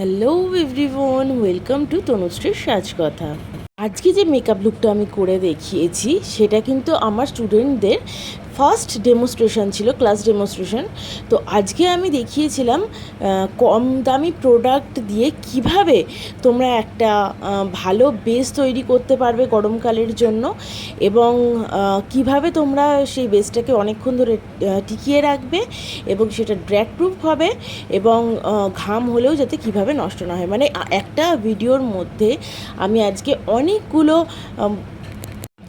Hello everyone welcome to তনুশ্রীর সাজকথা আজকে যে মেকআপ লুকটা আমি করে দেখিয়েছি, সেটা কিন্তু আমার স্টুডেন্টদের ফার্স্ট ডেমনস্ট্রেশন ছিল ক্লাস ডেমনস্ট্রেশন তো আজকে আমি দেখিয়েছিলাম কম দামি প্রোডাক্ট দিয়ে কীভাবে তোমরা একটা ভালো বেস তৈরি করতে পারবে গরমকালের জন্য এবং কীভাবে তোমরা সেই বেসটাকে অনেকক্ষণ ধরে টিকিয়ে রাখবে এবং সেটা ড্র্যাক প্রুফ হবে এবং ঘাম হলেও যাতে কীভাবে নষ্ট না হয়। মানে একটা ভিডিওর মধ্যে আমি আজকে অনেকগুলো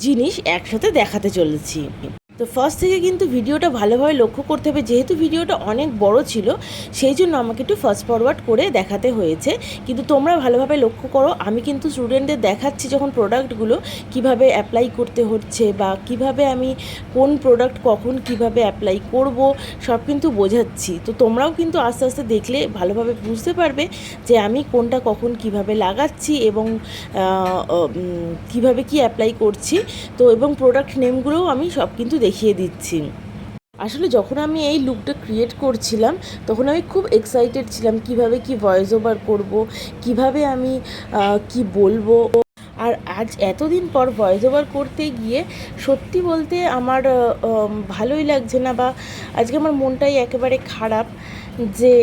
জিনিস একসাথে দেখাতে চলেছি। তো ফার্স্ট থেকে কিন্তু ভিডিওটা ভালোভাবে লক্ষ্য করতে হবে, যেহেতু ভিডিওটা অনেক বড় ছিল, সেই জন্য আমাকে একটু ফার্স্ট ফরওয়ার্ড করে দেখাতে হয়েছে। কিন্তু তোমরা ভালোভাবে লক্ষ্য করো, আমি কিন্তু স্টুডেন্টদের দেখাচ্ছি যখন প্রোডাক্টগুলো কীভাবে অ্যাপ্লাই করতে হচ্ছে বা কীভাবে আমি কোন প্রোডাক্ট কখন কীভাবে অ্যাপ্লাই করব, সব কিন্তু বোঝাচ্ছি। তো তোমরাও কিন্তু আস্তে আস্তে দেখলে ভালোভাবে বুঝতে পারবে যে আমি কোনটা কখন কীভাবে লাগাচ্ছি এবং কীভাবে কি অ্যাপ্লাই করছি। তো এবং প্রোডাক্ট নেমগুলোও আমি সব কিন্তু দেখিয়ে দিচ্ছি। আসলে যখন আমি এই লুকটা ক্রিয়েট করছিলাম, তখন আমি খুব এক্সাইটেড ছিলাম কীভাবে কি ভয়েস ওভার করব, কীভাবে আমি কি বলব। আর আজ এতদিন পর ভয়েস ওভার করতে গিয়ে সত্যি বলতে আমার ভালোই লাগছে না বা আজকে আমার মনটাই একেবারে খারাপ যে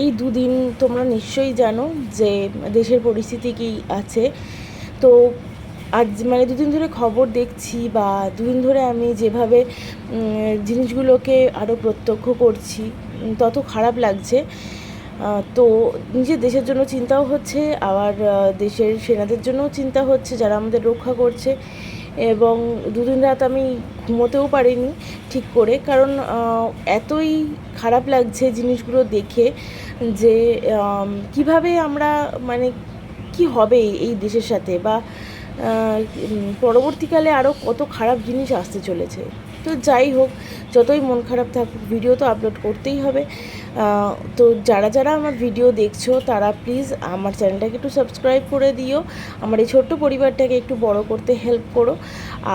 এই দুদিন তোমরা নিশ্চয়ই জানো যে, দেশের পরিস্থিতি কী আছে। তো আজ মানে দুদিন ধরে খবর দেখছি বা দুদিন ধরে আমি যেভাবে জিনিসগুলোকে আরও প্রত্যক্ষ করছি তত খারাপ লাগছে। তো নিজের দেশের জন্য চিন্তাও হচ্ছে, আবার দেশের সেনাদের জন্যও চিন্তা হচ্ছে, যারা আমাদের রক্ষা করছে। এবং দুদিন রাত আমি ঘুমোতেও পারিনি ঠিক করে, কারণ এতই খারাপ লাগছে জিনিসগুলো দেখে যে কীভাবে আমরা মানে কি হবে এই দেশের সাথে বা পরবর্তীকালে আরও কত খারাপ জিনিস আসতে চলেছে। তো যাই হোক, যতই মন খারাপ থাকুক ভিডিও তো আপলোড করতেই হবে। তো যারা যারা আমার ভিডিও দেখছ, তারা প্লিজ আমার চ্যানেলটাকে একটু সাবস্ক্রাইব করে দিও। আমার এই ছোট্ট পরিবারটাকে একটু বড় করতে হেল্প করো।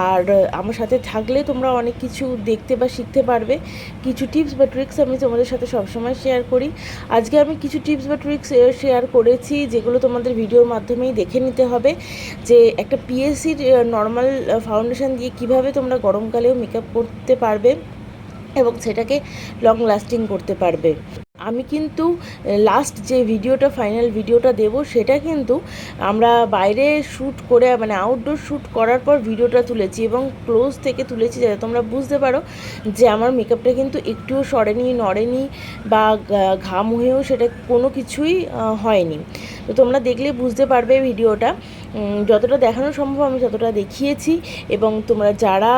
আর আমার সাথে থাকলে তোমরা অনেক কিছু দেখতে বা শিখতে পারবে। কিছু টিপস বা ট্রিক্স আমি তোমাদের সাথে সবসময় শেয়ার করি। আজকে আমি কিছু টিপস বা ট্রিক্স শেয়ার করেছি, যেগুলো তোমাদের ভিডিওর মাধ্যমেই দেখে নিতে হবে। যে একটা পিএসসির নর্মাল ফাউন্ডেশন দিয়ে কীভাবে তোমরা গরমকালেও মেকআপ করতে পারবে এবং সেটাকে লং লাস্টিং করতে পারবে। আমি কিন্তু লাস্ট যে ভিডিওটা ফাইনাল ভিডিওটা দেব, সেটা কিন্তু আমরা বাইরে শ্যুট করে মানে আউটডোর শ্যুট করার পর ভিডিওটা তুলেছি এবং ক্লোজ থেকে তুলেছি যাতে তোমরা বুঝতে পারো যে আমার মেকআপটা কিন্তু একটুও সরেনি, নড়েনি বা ঘাম হয়েও সেটা কোনো কিছুই হয়নি। তো তোমরা দেখলে বুঝতে পারবে ভিডিওটা। যতটা দেখানো সম্ভব আমি ততটা দেখিয়েছি এবং তোমরা যারা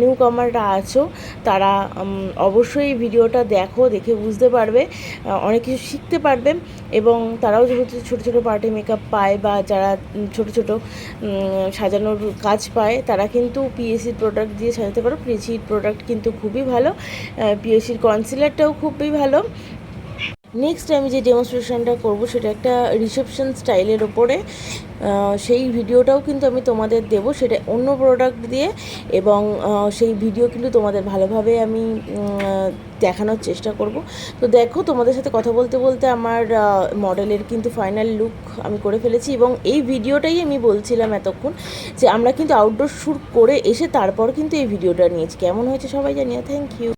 নিউ কামাররা আছো, তারা অবশ্যই ভিডিওটা দেখো, দেখে বুঝতে পারবে অনেক কিছু শিখতে পারবে এবং তারাও যেহেতু ছোটো ছোটো পার্টি মেকআপ পায় বা যারা ছোটো ছোটো সাজানোর কাজ পায়, তারা কিন্তু পিএসসির প্রোডাক্ট দিয়ে সাজাতে পারো। পিএসসির প্রোডাক্ট কিন্তু খুবই ভালো পিএসসির কনসিলারটাও খুবই ভালো। নেক্সট আমি যে ডেমনস্ট্রেশনটা করব, সেটা একটা রিসেপশন স্টাইলের ওপরে। সেই ভিডিওটাও কিন্তু আমি তোমাদের দেব। সেটা অন্য প্রোডাক্ট দিয়ে এবং সেই ভিডিও কিন্তু তোমাদের ভালোভাবে আমি দেখানোর চেষ্টা করব। তো দেখো, তোমাদের সাথে কথা বলতে বলতে আমার মডেলের কিন্তু ফাইনাল লুক আমি করে ফেলেছি এবং এই ভিডিওটাই আমি বলছিলাম এতক্ষণ যে আমরা কিন্তু আউটডোর শ্যুট করে এসে তারপর কিন্তু এই ভিডিওটা নিয়েছি। কেমন হয়েছে সবাই জানিয়ে থ্যাংক ইউ